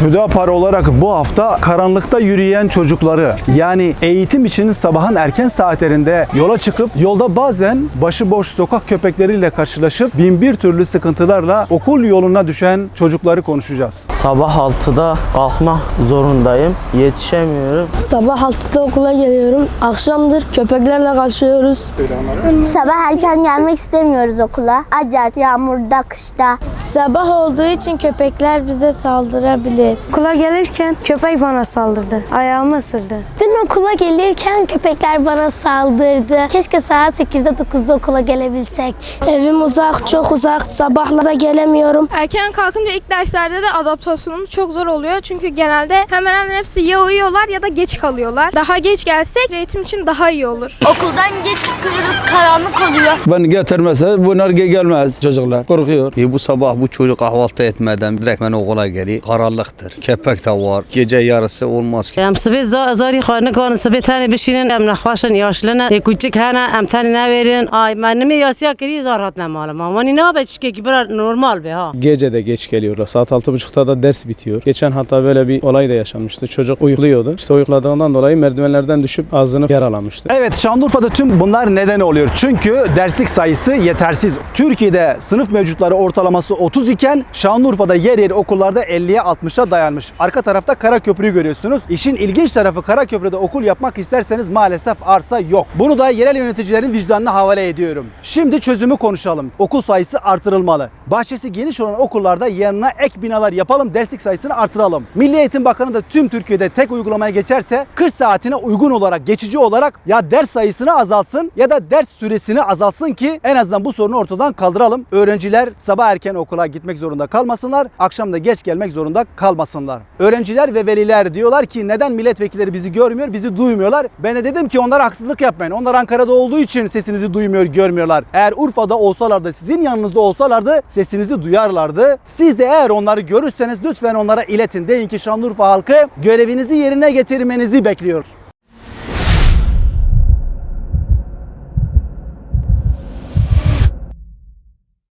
Hüdapar olarak bu hafta karanlıkta yürüyen çocukları yani eğitim için sabahın erken saatlerinde yola çıkıp yolda bazen başıboş sokak köpekleriyle karşılaşıp bin bir türlü sıkıntılarla okul yoluna düşen çocukları konuşacağız. Sabah 6'da kalkmak zorundayım. Yetişemiyorum. Sabah 6'da okula geliyorum. Akşamdır köpeklerle karşılıyoruz. Sabah erken gelmek istemiyoruz okula. Acayip yağmurda, kışta. Sabah olduğu için köpekler bize saldırabilir. Okula gelirken köpek bana saldırdı. Ayağımı ısırdı. Dün okula gelirken köpekler bana saldırdı. Keşke saat 8'de 9'da okula gelebilsek. Evim uzak, çok uzak. Sabahlara gelemiyorum. Erken kalkınca ilk derslerde de adaptasyonumuz çok zor oluyor. Çünkü genelde hemen hemen hepsi ya uyuyorlar ya da geç kalıyorlar. Daha geç gelsek eğitim için daha iyi olur. Okuldan geç çıkıyoruz, karanlık oluyor. Ben getirmezse bunlar ge- gelmez çocuklar. Korkuyor. E bu sabah bu çocuk kahvaltı etmeden direkt ben okula geliyor yaraktır. Kepek de var. Gece yarısı olmaz ki. Em sıbı zari xarını kanı sıbı tane bişinin em naxvaşın yaşlına e küçük hana em tane ne verin. Ay ben mi yasya kiri zarat ne malım. Ama ne yapayım ki ki biraz normal be ha. Gece de geç geliyor. Saat altı buçukta da ders bitiyor. Geçen hatta böyle bir olay da yaşanmıştı. Çocuk uyukluyordu. İşte uyukladığından dolayı merdivenlerden düşüp ağzını yaralamıştı. Evet Şanlıurfa'da tüm bunlar neden oluyor? Çünkü derslik sayısı yetersiz. Türkiye'de sınıf mevcutları ortalaması 30 iken Şanlıurfa'da yer yer okullarda 50'ye 60'a dayanmış. Arka tarafta Karaköprü'yü görüyorsunuz. İşin ilginç tarafı Karaköprü'de okul yapmak isterseniz maalesef arsa yok. Bunu da yerel yöneticilerin vicdanına havale ediyorum. Şimdi çözümü konuşalım. Okul sayısı artırılmalı. Bahçesi geniş olan okullarda yanına ek binalar yapalım, derslik sayısını artıralım. Milli Eğitim Bakanı da tüm Türkiye'de tek uygulamaya geçerse 40 saatine uygun olarak, geçici olarak ya ders sayısını azaltsın ya da ders süresini azaltsın ki en azından bu sorunu ortadan kaldıralım. Öğrenciler sabah erken okula gitmek zorunda kalmasınlar, akşam da geç gelmek zorunda kalmasınlar. Öğrenciler ve veliler diyorlar ki neden milletvekilleri bizi görmüyor, bizi duymuyorlar? Ben de dedim ki onlara haksızlık yapmayın. Onlar Ankara'da olduğu için sesinizi duymuyor, görmüyorlar. Eğer Urfa'da olsalardı, sizin yanınızda olsalardı sesinizi duyarlardı. Siz de eğer onları görürseniz lütfen onlara iletin. Deyin ki Şanlıurfa halkı görevinizi yerine getirmenizi bekliyor.